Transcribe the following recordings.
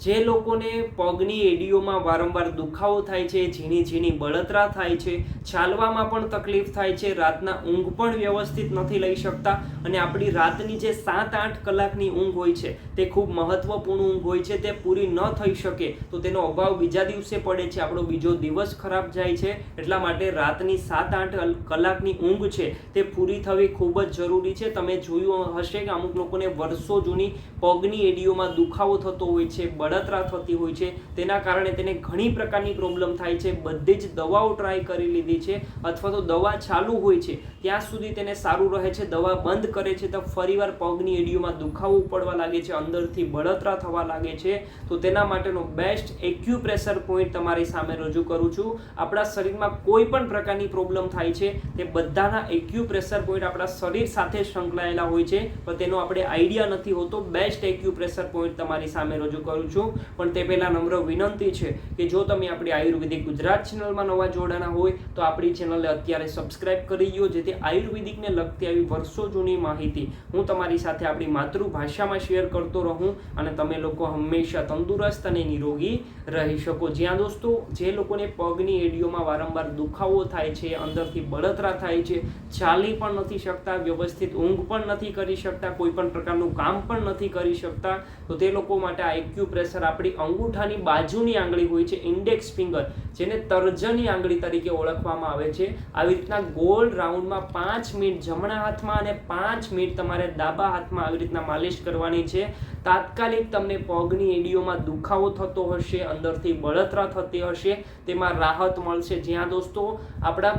જે લોકોને પગની એડીઓમાં વારંવાર દુખાવો થાય છે, ઝીણી ઝીણી બળતરા થાય છે, ચાલવામાં પણ તકલીફ થાય છે, રાતના ઊંઘ પણ વ્યવસ્થિત નથી લઈ શકતા અને આપણી રાતની જે સાત આઠ કલાકની ઊંઘ હોય છે, તે ખૂબ મહત્વપૂર્ણ ઊંઘ હોય છે, તે પૂરી ન થઈ શકે તો તેનો અભાવ બીજા દિવસે પડે છે, આપણો બીજો દિવસ ખરાબ જાય છે, એટલા માટે રાતની સાત આઠ કલાકની ઊંઘ છે, તે પૂરી થવી ખૂબ જ જરૂરી છે. તમે જોયું હશે કે અમુક લોકોને વર્ષો જૂની પગની એડીઓમાં દુખાવો થતો હોય છે બળતરા થતી હોય છે. તેના કારણે તેને ઘણી પ્રકારની પ્રોબ્લેમ થાય છે. બધી જ દવાઓ ટ્રાય કરી લીધી છે અથવા તો દવા ચાલુ હોય છે. ત્યાં સુધી તેને સારું રહે છે. દવા બંધ કરે છે તો ફરીવાર પગની એડીઓમાં દુખાવો પડવા લાગે છે. અંદરથી બળતરા થવા લાગે છે. તો તેના માટેનો બેસ્ટ એક્યુપ્રેશર પોઈન્ટ તમારી સામે રજૂ કરું છું. આપણા શરીરમાં કોઈ પણ પ્રકારની પ્રોબ્લેમ થાય છે તે બધાના એક્યુપ્રેશર પોઈન્ટ આપણા શરીર સાથે સંકળાયેલા હોય છે. પણ તેનો આપણે આઈડિયા નથી હોતો. બેસ્ટ એક્યુપ્રેશર પોઈન્ટ તમારી સામે રજૂ કરું છું પણ તે પહેલાં નમ્ર વિનંતી છે કે જો તમે આપણી આયુર્વેદિક ગુજરાત ચેનલમાં નવા જોડાના હોય, તો આપણી ચેનલને અત્યારે સબસ્ક્રાઇબ કરી દો જેથી આયુર્વેદિકને લગતી આવી વર્ષો જૂની માહિતી હું તમારી સાથે આપણી માતૃભાષામાં શેર કરતો રહું અને તમે લોકો હંમેશા તંદુરસ્ત અને નિરોગી રહી શકો. જ્યાં દોસ્તો, જે લોકોને પગની એડીઓમાં વારંવાર દુખાવો થાય છે, અંદરથી બળતરા થાય છે, ચાલી પણ નથી શકતા, વ્યવસ્થિત ઊંઘ પણ નથી કરી શકતા, કોઈ પણ પ્રકારનું કામ પણ નથી કરી શકતા, તો તે લોકો માટે આ એક્યુપ્રેશર આપણી અંગૂઠાની બાજુની આંગળી હોય છે ઇન્ડેક્સ ફિંગર જેને તર્જની આંગળી તરીકે ઓળખવામાં આવે છે. આવી રીતના ગોલ રાઉન્ડમાં પાંચ મિનિટ જમણા હાથમાં અને પાંચ મિનિટ તમારે ડાબા હાથમાં આવી રીતના માલિશ કરવાની છે. તાત્કાલિક તમને પગની એડીઓમાં દુખાવો થતો હશે, અંદરથી બળતરા થતી હશે, તેમાં રાહત મળશે. જ્યાં દોસ્તો, આપણા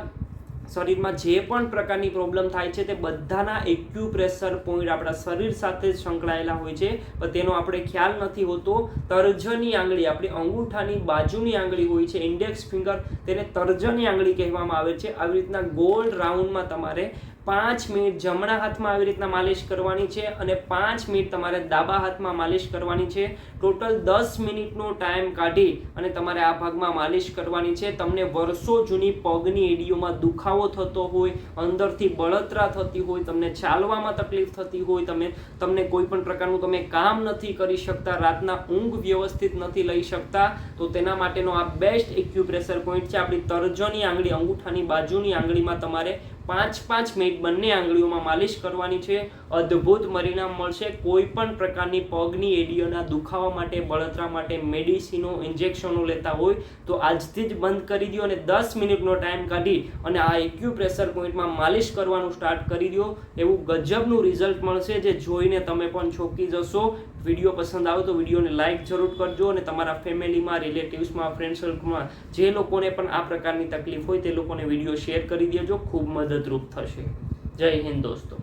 શરીરમાં જે પણ પ્રકારની પ્રોબ્લેમ થાય છે તે બધાના એક્યુપ્રેશર પોઈન્ટ આપણા શરીર સાથે સંકળાયેલા હોય છે. પણ તેનો આપણે ખ્યાલ નથી હોતો. તર્જની આંગળી, આપણી અંગૂઠાની બાજુની આંગળી હોય છે ઇન્ડેક્સ ફિંગર તેને તર્જની આંગળી કહેવામાં આવે છે. આવી રીતના ગોલ રાઉન્ડમાં તમારે પાંચ મિનિટ જમણા હાથમાં આવી રીતના માલિશ કરવાની છે અને પાંચ મિનિટ તમારે ડાબા હાથમાં માલિશ કરવાની છે. ટોટલ દસ મિનિટનો ટાઈમ કાઢી અને તમારે આ ભાગમાં માલિશ કરવાની છે. તમને વર્ષો જૂની પગની એડીઓમાં દુખાવો થતો હોય, અંદરથી બળતરા થતી હોય, તમને ચાલવામાં તકલીફ થતી હોય, તમે, તમને કોઈ પણ પ્રકારનું તમે કામ નથી કરી શકતા, રાતના ઊંઘ વ્યવસ્થિત નથી લઈ શકતા, તો તેના માટેનો આ બેસ્ટ એક્યુપ્રેશર પોઈન્ટ છે. આપણી તર્જની આંગળી, અંગૂઠાની બાજુની આંગળીમાં તમારે પાંચ પાંચ મિનિટ બંને આંગળીઓમાં માલિશ કરવાની છે. અદ્ભુત પરિણામ મળશે. કોઈ પણ પ્રકારની પગની એડીઓના દુખાવા માટે, બળતરા માટે મેડિસિનો, ઇન્જેક્શનો લેતા હોય તો આજથી જ બંધ કરી દો અને દસ મિનિટનો ટાઈમ કાઢી અને આ એક્યુપ્રેશર પોઈન્ટમાં માલિશ કરવાનું સ્ટાર્ટ કરી દો. એવું ગજબનું રિઝલ્ટ મળશે જે જોઈને તમે પણ ચોંકી જશો. વીડિયો પસંદ આવે તો વિડીયોને લાઇક જરૂર કરજો અને તમારા ફેમિલીમાં, રિલેટિવ્સમાં, ફ્રેન્ડ સર્કલમાં જે લોકોને પણ આ પ્રકારની તકલીફ હોય તે લોકોને વીડિયો શેર કરી દેજો. ખૂબ મદદરૂપ થશે. જય હિન્દ દોસ્તો.